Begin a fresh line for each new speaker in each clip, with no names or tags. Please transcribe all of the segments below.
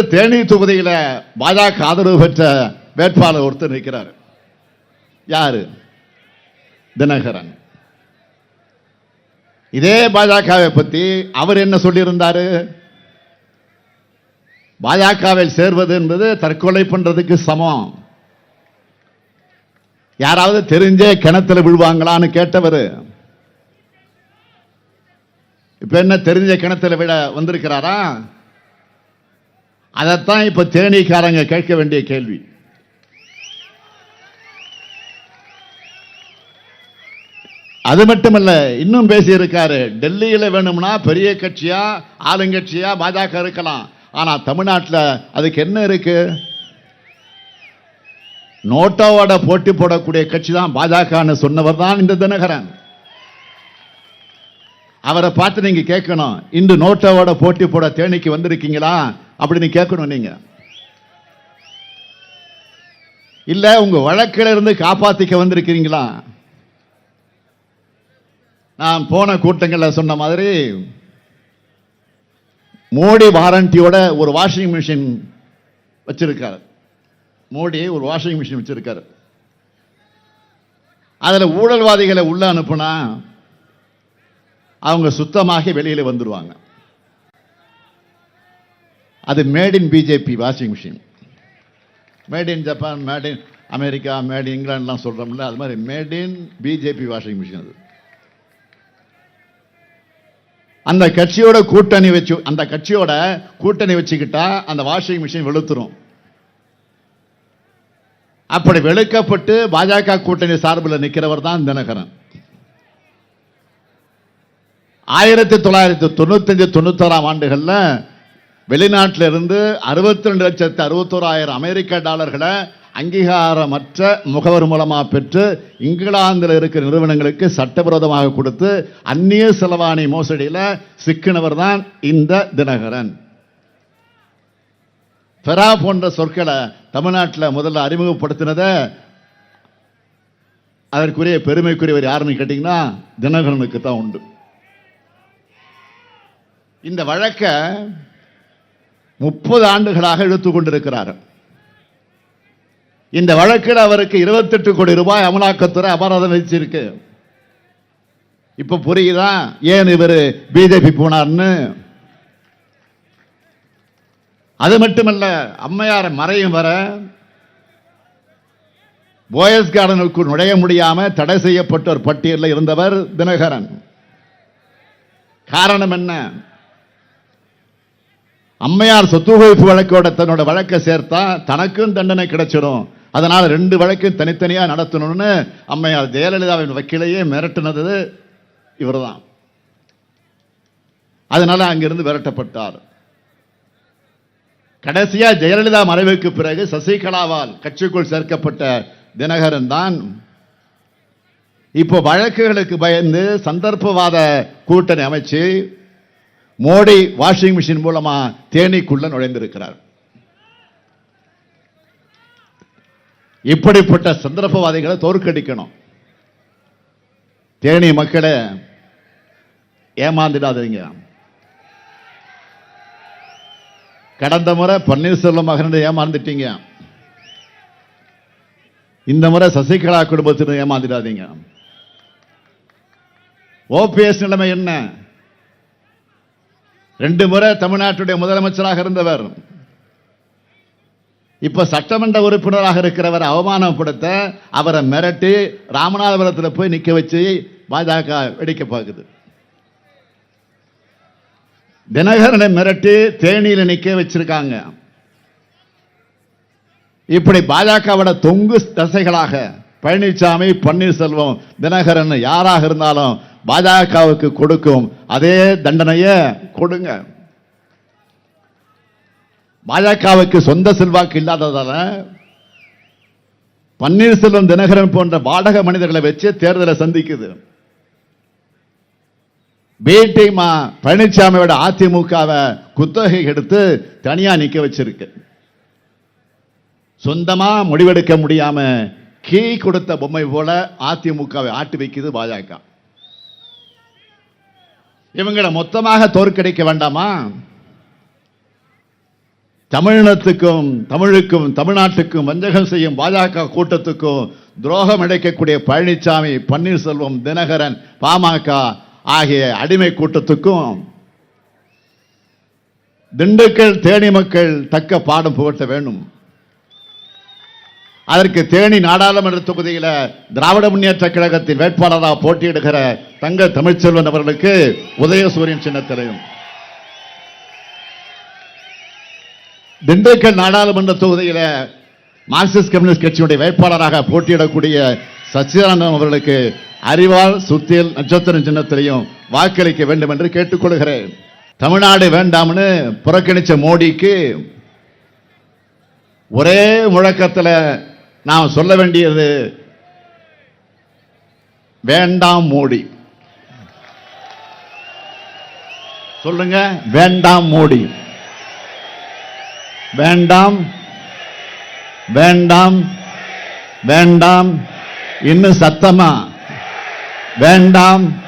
தேனி தொகுதியில பாஜக ஆதரவு பெற்ற வேட்பாளர் ஒருத்தர் நிற்கிறார். யாரு? தினகரன். இதே பாஜகவை பத்தி அவர் என்ன சொல்லியிருந்தார்? பாஜகவில் சேர்வது என்பது தற்கொலை பண்றதுக்கு சமம். யாராவது தெரிஞ்சே கிணத்துல விழுவாங்களான்னு கேட்டவர். இப்ப என்ன தெரிஞ்ச கிணத்துல விட வந்திருக்கிறாரா? அதைத்தான் இப்போ தேனீக்காரங்க கேட்க வேண்டிய கேள்வி. அது மட்டுமல்ல இன்னும் பேசியிருக்காரு டெல்லியில் வேணும்னா பெரிய கட்சியா ஆளுங்கட்சியா பாஜக இருக்கலாம். ஆனால் தமிழ்நாட்டில் அதுக்கு என்ன இருக்கு? நோட்டோவோட போட்டி போடக்கூடிய கட்சி தான் பாஜகன்னு சொன்னவர் தான் இந்த தினகரன். அவரை பார்த்து நீங்க கேட்கணும் இன்று நோட்டோவோட போட்டி போட தேனிக்கு வந்திருக்கீங்களா? அப்படின்னு கேட்கணும் நீங்க. இல்ல உங்க வழக்கில இருந்து காப்பாத்திக்க வந்திருக்கிறீங்களா? நான் போன கூட்டங்களில் சொன்ன மாதிரி மோடி வாரண்டியோட ஒரு வாஷிங் மிஷின் வச்சிருக்காரு. மோடி ஒரு வாஷிங் மிஷின் வச்சிருக்காரு. அதில் ஊழல்வாதிகளை உள்ள அனுப்புனா அவங்க சுத்தமாக வெளியில் வந்துடுவாங்க அது made in BJP washing machine made in Japan made in America made இங்கிலாந்துலாம் சொல்கிறோம்ல அது மாதிரி made in BJP washing machine அது. அந்த கட்சியோட கூட்டணி வச்சு அந்த கட்சியோட கூட்டணி வச்சுக்கிட்டா அந்த வாஷிங் மிஷின் வெளுத்துரும். அப்படி வெளுக்கப்பட்டு பாஜக கூட்டணி சார்பில் நிற்கிறவர் தான் தினகரன். ஆயிரத்தி தொள்ளாயிரத்தி தொண்ணூத்தஞ்சு தொண்ணூத்தோறாம் ஆண்டுகளில் வெளிநாட்டிலிருந்து அறுபத்தி ரெண்டு லட்சத்து அறுபத்தோராயிரம் அமெரிக்க டாலர்களை அங்கீகாரமற்ற முகவர் மூலமாக பெற்று இங்கிலாந்தில் இருக்கிற நிறுவனங்களுக்கு சட்டவிரோதமாக கொடுத்து அந்நிய செலவாணி மோசடியில் சிக்கினவர் தான் இந்த தினகரன். ஃபெரா போன்ற சொற்களை தமிழ்நாட்டில் முதல்ல அறிமுகப்படுத்தினத அதற்குரிய பெருமைக்குரியவர் யாருன்னு கேட்டிங்கன்னா தினகரனுக்கு தான் உண்டு. இந்த வழக்கை முப்பது ஆண்டுகளாக இழுத்து கொண்டிருக்கிறார். இந்த வழக்கில் அவருக்கு இருபத்தெட்டு கோடி ரூபாய் அமலாக்கத்துறை அபராதம் வச்சிருக்கு இப்ப புரியுதா? ஏன் இவர் பிஜேபி போனார்னு? அது மட்டுமல்ல அம்மையார் மறையும் வர போயஸ் கார்டனுக்குள் நுழைய முடியாம தடை செய்யப்பட்ட ஒரு பட்டியலில் இருந்தவர் தினகரன். காரணம் என்ன? அம்மையார் சொத்து குவிப்பு வழக்கோட தன்னோட வழக்கை சேர்த்தா தனக்கும் தண்டனை கிடைச்சிடும். அதனால் ரெண்டு வழக்கையும் தனித்தனியாக நடத்தணும்னு அம்மையார் ஜெயலலிதாவின் வக்கீலையே மிரட்டினது இவர்தான். அதனால் அங்கிருந்து விரட்டப்பட்டார். கடைசியாக ஜெயலலிதா மறைவுக்கு பிறகு சசிகலாவால் கட்சிக்குள் சேர்க்கப்பட்ட தினகரன் தான் இப்போ வழக்குகளுக்கு பயந்து சந்தர்ப்பவாத கூட்டணி அமைச்சு மோடி வாஷிங் மிஷின் மூலமா தேனிக்குள்ள நுழைந்திருக்கிறார். இப்படிப்பட்ட சந்தர்ப்பவாதிகளை தோற்கடிக்கணும். தேனி மக்களை ஏமாந்துடாதீங்க. கடந்த முறை பன்னீர்செல்வம் மகன் ஏமாந்துட்டீங்க. இந்த முறை சசிகலா குடும்பத்தினர் ஏமாந்துடாதீங்க. ஓபிஎஸ் நிலைமை என்ன? ரெண்டு முறை தமிழ்நாட்டுடைய முதலமைச்சராக இருந்தவர். இப்ப சட்டமன்ற உறுப்பினராக இருக்கிறவர் அவமானப்படுத்த அவரை மிரட்டி ராமநாதபுரத்தில் போய் நிக்க வச்சு பாஜக வெடிக்க பார்க்குது தினகரனை மிரட்டி தேனியில் நிக்க வச்சிருக்காங்க. இப்படி பாஜகவோட தொங்கு தசைகளாக பழனிசாமி பன்னீர்செல்வம் தினகரன் யாராக இருந்தாலும் பாஜகவுக்கு கொடுக்கும் அதே தண்டனையை கொடுங்க. பாஜகவுக்கு சொந்த செல்வாக்கு இல்லாததால பன்னீர்செல்வம் தினகரன் போன்ற வாடக மனிதர்களை வச்சு தேர்தலை சந்திக்குது. பிடி பழனிசாமியோட அதிமுகவை குத்தகை எடுத்து தனியா நிக்க வச்சிருக்கு. சொந்தமா முடிவெடுக்க முடியாம கீ கொடுத்த பொம்மை போல அதிமுகவை ஆட்டி வைக்குது பாஜக. இவங்களை மொத்தமாக தோற்கடிக்க வேண்டாமா? தமிழினத்துக்கும் தமிழுக்கும் தமிழ்நாட்டுக்கும் வஞ்சகம் செய்யும் பாஜக கூட்டத்துக்கும் துரோகம் இழைக்கக்கூடிய பழனிசாமி பன்னீர்செல்வம் தினகரன் பாமக ஆகிய அடிமை கூட்டத்துக்கும் திண்டுக்கல் தேனி மக்கள் தக்க பாடம் புகட்ட வேண்டும். அதற்கு தேனி நாடாளுமன்ற தொகுதியில் திராவிட முன்னேற்ற கழகத்தின் வேட்பாளராக போட்டியிடுகிற தங்க தமிழ்ச்செல்வன் அவர்களுக்கு உதயசூரியன் சின்னத்திலையும் திண்டுக்கல் நாடாளுமன்ற தொகுதியில் மார்க்சிஸ்ட் கம்யூனிஸ்ட் கட்சியுடைய வேட்பாளராக போட்டியிடக்கூடிய சச்சிதானந்தம் அவர்களுக்கு அறிவால் சுத்தியல் நட்சத்திரம் சின்னத்திலையும் வாக்களிக்க வேண்டும் என்று கேட்டுக்கொள்கிறேன். தமிழ்நாடு வேண்டாம்னு புறக்கணித்த மோடிக்கு ஒரே முழக்கத்தில் நாம் சொல்ல வேண்டியது வேண்டாம் மோடி. சொல்லுங்க வேண்டாம் மோடி. வேண்டாம் வேண்டாம் வேண்டாம் இன்னும் சத்தமா? வேண்டாம்.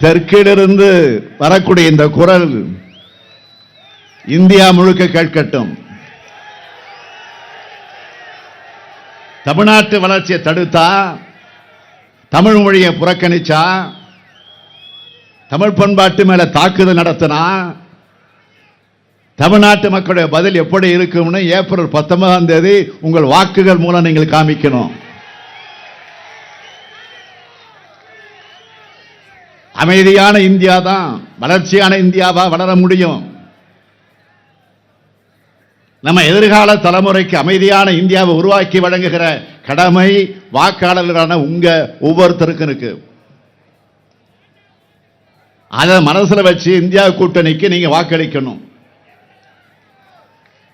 தெற்கிலிருந்து வரக்கூடிய இந்த குரல் இந்தியா முழுக்க கேட்கட்டும். தமிழ்நாட்டு வளர்ச்சியை தடுத்தா தமிழ் மொழியை புறக்கணிச்சா தமிழ் பண்பாட்டு மேல தாக்குதல் நடத்தினா தமிழ்நாட்டு மக்களுடைய பதில் எப்படி இருக்கும்னு ஏப்ரல் பத்தொன்பதாம் தேதி உங்கள் வாக்குகள் மூலம் நீங்கள் காமிக்கணும். அமைதியான இந்தியா தான் வளர்ச்சியான இந்தியாவா வளர முடியும். நம்ம எதிர்கால தலைமுறைக்கு அமைதியான இந்தியாவை உருவாக்கி வழங்குகிற கடமை வாக்காளர்களான உங்க ஒவ்வொருத்தருக்கும் இருக்கு. அதை மனசுல வச்சு இந்தியா கூட்டணிக்கு நீங்க வாக்களிக்கணும்.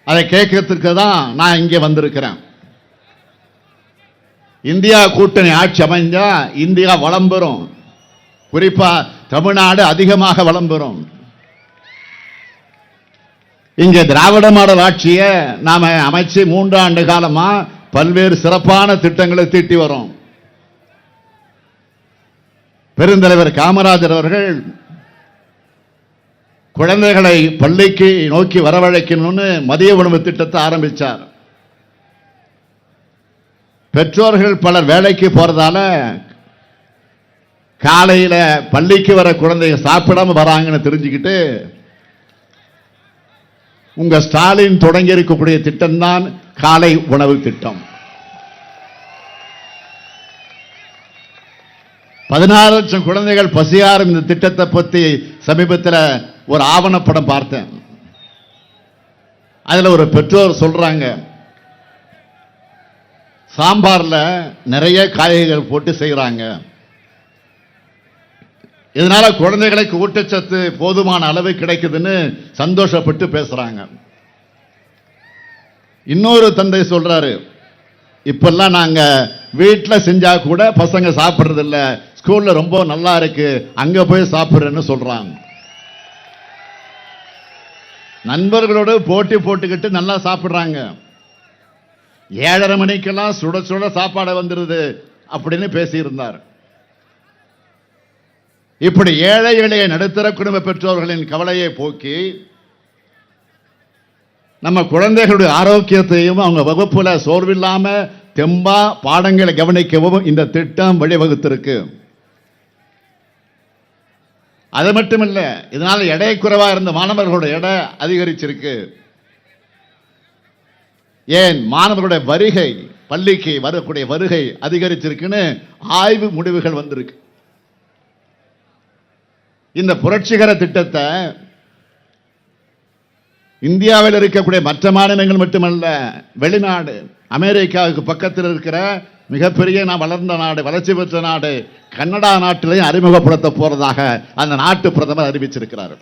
அதை கேட்கறதுக்கு தான் நான் இங்கே வந்திருக்கிறேன். இந்தியா கூட்டணி ஆட்சி அமைஞ்சா இந்தியா வளம் பெறும். குறிப்பா தமிழ்நாடு அதிகமாக வளம் பெறும். இங்க திராவிட மாடல் ஆட்சியை நாம அமைச்சு மூன்றாண்டு காலமா பல்வேறு சிறப்பான திட்டங்களை தீட்டி வரோம். பெருந்தலைவர் காமராஜர் அவர்கள் குழந்தைகளை பள்ளிக்கு நோக்கி வரவழைக்கணும்னு மதிய உணவு திட்டத்தை ஆரம்பித்தார் பெற்றோர்கள் பலர் வேலைக்கு போகிறதால காலையில் பள்ளிக்கு வர குழந்தைங்க சாப்பிடாம வராங்கன்னு தெரிஞ்சுக்கிட்டு உங்க ஸ்டாலின் தொடங்கி இருக்கக்கூடிய திட்டம் தான் காலை உணவு திட்டம். பதினாறு லட்சம் குழந்தைகள் பசியாரும் இந்த திட்டத்தை பத்தி சமீபத்தில் ஒரு ஆவணப்படம் பார்த்தேன். அதில் ஒரு பெற்றோர் சொல்றாங்க சாம்பார்ல நிறைய காய்கறிகள் போட்டு செய்கிறாங்க இதனால குழந்தைகளுக்கு ஊட்டச்சத்து போதுமான அளவு கிடைக்குதுன்னு சந்தோஷப்பட்டு பேசுறாங்க. இன்னொரு தந்தை சொல்றாரு இப்பெல்லாம் நாங்க வீட்டில் செஞ்சா கூட பசங்க சாப்பிட்றது இல்லை ஸ்கூல்ல ரொம்ப நல்லா இருக்கு. அங்க போய் சாப்பிட்றேன்னு சொல்றாங்க. நண்பர்களோடு போட்டி போட்டுக்கிட்டு நல்லா சாப்பிட்றாங்க. ஏழரை மணிக்கெல்லாம் சுட சுட சாப்பாடு வந்துடுது அப்படின்னு பேசியிருந்தார். இப்படி ஏழை எளிய நடுத்தர குடும்ப பெற்றோர்களின் கவலையை போக்கி நம்ம குழந்தைகளுடைய ஆரோக்கியத்தையும் அவங்க வகுப்புல சோர்வில்லாம தெம்பா பாடங்களை கவனிக்கவும் இந்த திட்டம் வழிவகுத்திருக்கு. அது மட்டும் இல்லை இதனால எடை குறைவா இருந்த மாணவர்களோட எடை அதிகரிச்சிருக்கு. ஏன்? மாணவர்களுடைய வருகை பள்ளிக்கு வரக்கூடிய வருகை அதிகரிச்சிருக்குன்னு ஆய்வு முடிவுகள் வந்திருக்கு. இந்த புரட்சிகர திட்டத்தை இந்தியாவில் இருக்கக்கூடிய மற்ற மாநிலங்கள் மட்டுமல்ல வெளிநாடு அமெரிக்காவுக்கு பக்கத்தில் இருக்கிற மிகப்பெரிய நான் வளர்ந்த நாடு வளர்ச்சி பெற்ற நாடு கன்னடா நாட்டிலையும் அறிமுகப்படுத்த போறதாக அந்த நாட்டு பிரதமர் அறிவிச்சிருக்கிறார்.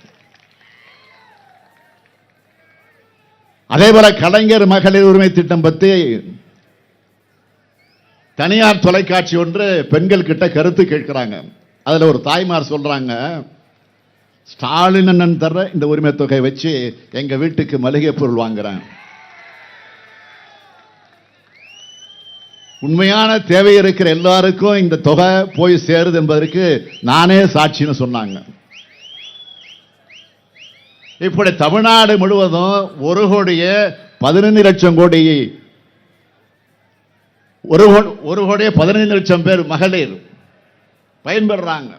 அதே போல கலைஞர் மகளிர் உரிமை திட்டம் பற்றி தனியார் தொலைக்காட்சி ஒன்று பெண்கள் கிட்ட கருத்து கேட்கிறாங்க. அதில் ஒரு தாய்மார் சொல்றாங்க ஸ்டாலின் அண்ணன் தர்ற இந்த உரிமை தொகை வச்சு எங்க வீட்டுக்கு மளிகை பொருள் வாங்குறேன். உண்மையான தேவை இருக்கிற எல்லாருக்கும் இந்த தொகை போய் சேருது என்பதற்கு நானே சாட்சின்னு சொன்னாங்க. இப்படி தமிழ்நாடு முழுவதும் ஒரு கோடியே பதினைந்து லட்சம் கோடி ஒரு ஒரு கோடியே பதினைந்து லட்சம் பேர் மகளிர் பயன்பெறாங்க.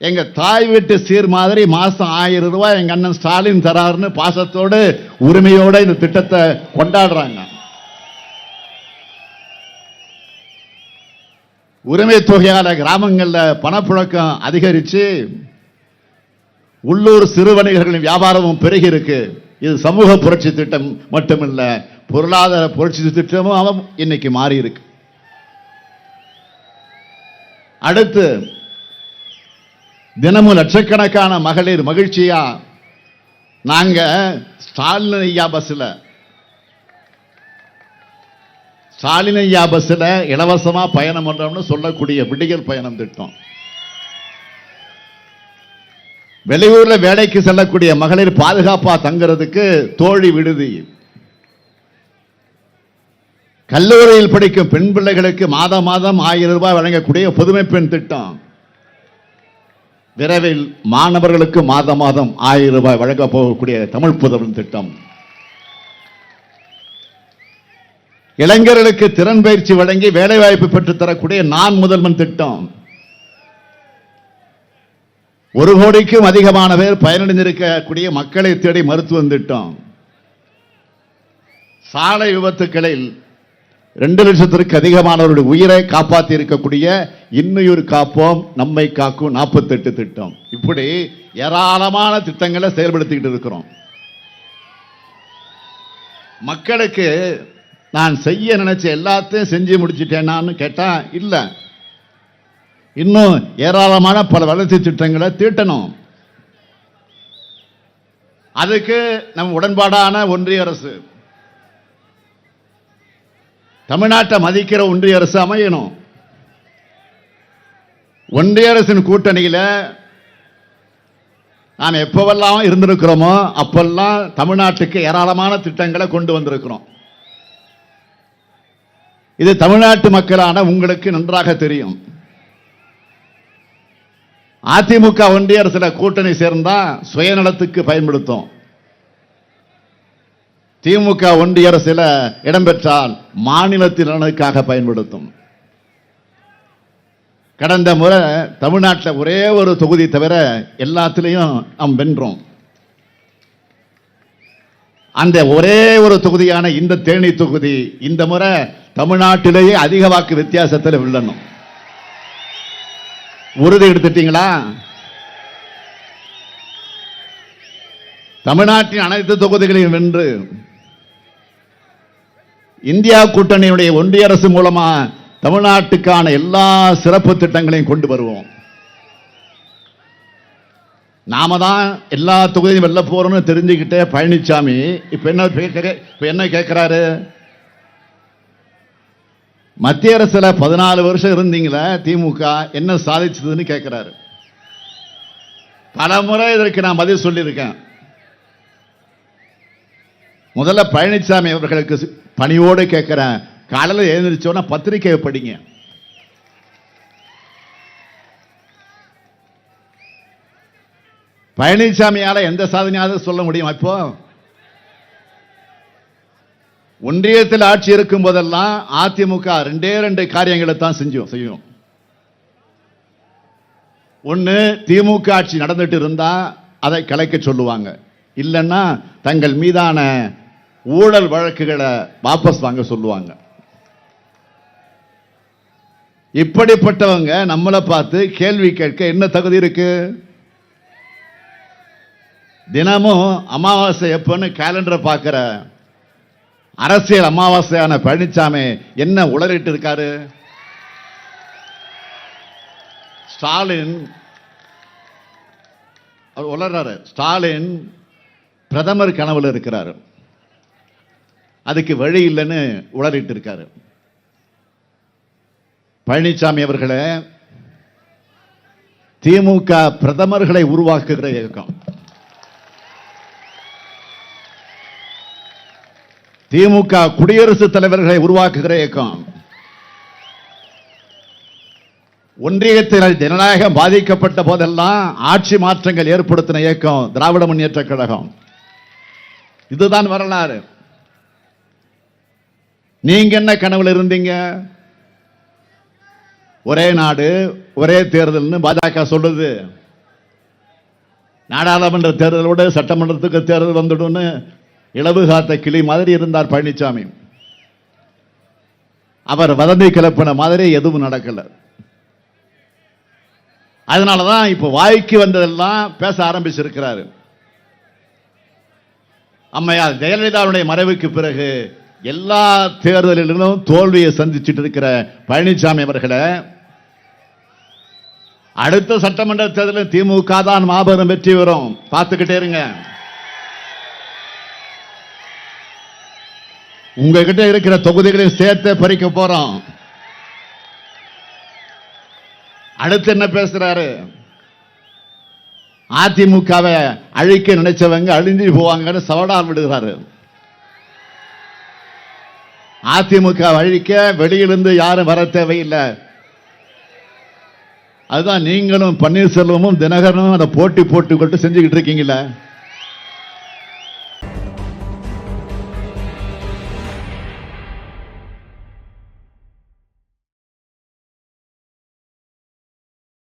எங்க தாய் வீட்டு சீர் மாதிரி மாசம் ஆயிரம் ரூபாய் எங்க அண்ணன் ஸ்டாலின் தராருன்னு பாசத்தோடு உரிமையோடு இந்த திட்டத்தை கொண்டாடுறாங்க. உரிமை தொகையால கிராமங்களில் பணப்புழக்கம் அதிகரிச்சு உள்ளூர் சிறு வணிகர்களின் வியாபாரமும் பெருகி இருக்கு இது சமூக புரட்சி திட்டம் மட்டுமில்ல பொருளாதார புரட்சி திட்டமும் இன்னைக்கு மாறி இருக்கு அடுத்து தினமும் லட்சக்கணக்கான மகளிர் மகிழ்ச்சியா? நாங்க ஸ்டாலின் ஐயா பஸ்ல. ஸ்டாலின் ஐயா பஸ்ல இலவசமா பயணம் பண்றோம்னு சொல்லக்கூடிய விடியல் பயணம் திட்டம். வெளியூர்ல வேலைக்கு செல்லக்கூடிய மகளிர் பாதுகாப்பா தங்குறதுக்கு தோழி விடுதி. கல்லூரியில் படிக்கும் பெண் பிள்ளைகளுக்கு மாதம் மாதம் ஆயிரம் ரூபாய் வழங்கக்கூடிய புதுமை பெண் திட்டம். விரைவில் மாணவர்களுக்கு மாதம் மாதம் ஆயிரம் ரூபாய் வழங்க போகக்கூடிய தமிழ் புதவன் திட்டம். இளைஞர்களுக்கு திறன் பயிற்சி வழங்கி வேலைவாய்ப்பு பெற்றுத் தரக்கூடிய நான் முதல்வன் திட்டம். ஒரு கோடிக்கும் அதிகமான பேர் பயனடைந்திருக்கக்கூடிய மக்களை தேடி மருத்துவம் திட்டம். சாலை விபத்துக்களில் ரெண்டு லட்சத்திற்கு அதிகமானவருடைய உயிரை காப்பாற்றி இருக்கக்கூடிய இன்னுயிர் காப்போம் நம்மை காக்கும் நாற்பத்தெட்டு திட்டம். இப்படி ஏராளமான திட்டங்களை செயல்படுத்திக்கிட்டு இருக்கிறோம். மக்களுக்கு நான் செய்ய நினைச்ச எல்லாத்தையும் செஞ்சு முடிச்சிட்டேனான்னு கேட்டா இல்லை. இன்னும் ஏராளமான பல வளர்ச்சி திட்டங்களை தீட்டணும். அதுக்கு நம் உடன்பாடான ஒன்றிய அரசு தமிழ்நாட்டை மதிக்கிற ஒன்றிய அரசு அமையணும். ஒன்றிய அரசின் கூட்டணியில் நாம் எப்போவெல்லாம் இருந்திருக்கிறோமோ அப்பெல்லாம் தமிழ்நாட்டுக்கு ஏராளமான திட்டங்களை கொண்டு வந்திருக்கிறோம். இது தமிழ்நாட்டு மக்களான உங்களுக்கு நன்றாக தெரியும். அதிமுக ஒன்றிய அரசில் கூட்டணி சேர்ந்தால் சுயநலத்துக்கு பயன்படுத்தும். திமுக ஒன்றிய அரசில் இடம்பெற்றால் மாநிலத்தின் நலனுக்காக பயன்படுத்தும். கடந்த முறை தமிழ்நாட்டில் ஒரே ஒரு தொகுதி தவிர எல்லாத்திலையும் நாம் வென்றோம். அந்த ஒரே ஒரு தொகுதியான இந்த தேனி தொகுதி இந்த முறை தமிழ்நாட்டிலேயே அதிக வாக்கு வித்தியாசத்தில் வில்லணும். உறுதி எடுத்துட்டீங்களா? தமிழ்நாட்டின் அனைத்து தொகுதிகளையும் வென்று இந்தியா கூட்டணியுடைய ஒன்றிய அரசு மூலமா தமிழ்நாட்டுக்கான எல்லா சிறப்பு திட்டங்களையும் கொண்டு வருவோம். நாம தான் எல்லா தொகுதியும் வெல்ல போறோம்னு தெரிஞ்சுக்கிட்டே பழனிசாமி இப்ப என்ன இப்ப என்ன கேட்கிறாரு மத்திய அரசுல பதினாலு வருஷம் இருந்தீங்களே திமுக என்ன சாதிச்சதுன்னு கேட்கிறாரு பல முறை இதற்கு நான் பதில் சொல்லியிருக்கேன். முதல்ல பழனிசாமி அவர்களுக்கு பணியோடு கேட்கிறேன். காலையில் எழுந்திரிச்சோன்னா பத்திரிக்கையை படிங்க. பழனிசாமியால் எந்த சாதனையாவது சொல்ல முடியும் இப்போ? ஒன்றியத்தில் ஆட்சி இருக்கும் போதெல்லாம் அதிமுக ரெண்டே ரெண்டு காரியங்களை தான் செஞ்சோம் செய்யும். ஒன்னு திமுக ஆட்சி நடந்துட்டு இருந்தா அதை கலைக்க சொல்லுவாங்க. இல்லைன்னா தங்கள் மீதான ஊழல் வழக்குகளை வாபஸ் வாங்க சொல்லுவாங்க. இப்படிப்பட்டவங்க நம்மளை பார்த்து கேள்வி கேட்க என்ன தகுதி இருக்கு? தினமும் அமாவாசை எப்பன்னு கேலண்டரை பார்க்கிற அரசியல் அமாவாசையான பழனிசாமி என்ன உளறிட்டு இருக்காரு? ஸ்டாலின் அவர் உளறாரு ஸ்டாலின் பிரதமர் கனவுல இருக்கிறாரு. அதுக்கு வழி இல்லைன்னு உளறிட்டு இருக்காரு பழனிசாமி அவர்களை திமுக பிரதமர்களை உருவாக்குகிற இயக்கம். திமுக குடியரசுத் தலைவர்களை உருவாக்குகிற இயக்கம். ஒன்றியத்தில் ஜனநாயகம் பாதிக்கப்பட்ட போதெல்லாம் ஆட்சி மாற்றங்கள் ஏற்படுத்தின இயக்கம் திராவிட முன்னேற்ற கழகம். இதுதான் வரலாறு. நீங்க என்ன கனவுல இருந்தீங்க? ஒரே நாடு ஒரே தேர்தல்னு பாஜக சொல்லுது நாடாளுமன்ற தேர்தலோட சட்டமன்றத்துக்கு தேர்தல் வந்துடும்னு இளவு காத்த கிளி மாதிரி இருந்தார் பழனிசாமி அவர் வதந்தி கிளப்பின மாதிரி எதுவும் நடக்கல. அதனாலதான் இப்போ வாய்க்கு வந்ததெல்லாம் பேச ஆரம்பிச்சிருக்கிறாரு. அம்மையார் ஜெயலலிதாவுடைய மறைவுக்கு பிறகு எல்லா தேர்தலிலும் தோல்வியை சந்திச்சுட்டு இருக்கிற பழனிசாமி அவர்களை அடுத்த சட்டமன்ற தேர்தலில் திமுக தான் மாபெரும் வெற்றி வரும் பார்த்துக்கிட்டே இருங்க. உங்ககிட்ட இருக்கிற தொகுதிகளையும் சேர்த்து பறிக்க போறோம். அடுத்து என்ன பேசுறாரு? அதிமுகவை அழிக்க நினைச்சவங்க அழிஞ்சு போவாங்கன்னு சவடால் விடுகிறாரு. அதிமுக அழிக்க வெளியிலிருந்து யாரும் வர தேவையில்லை. அதுதான் நீங்களும் பன்னீர்செல்வமும் தினகரனும் அதை போட்டி போட்டுக்கொண்டு செஞ்சுக்கிட்டு இருக்கீங்களே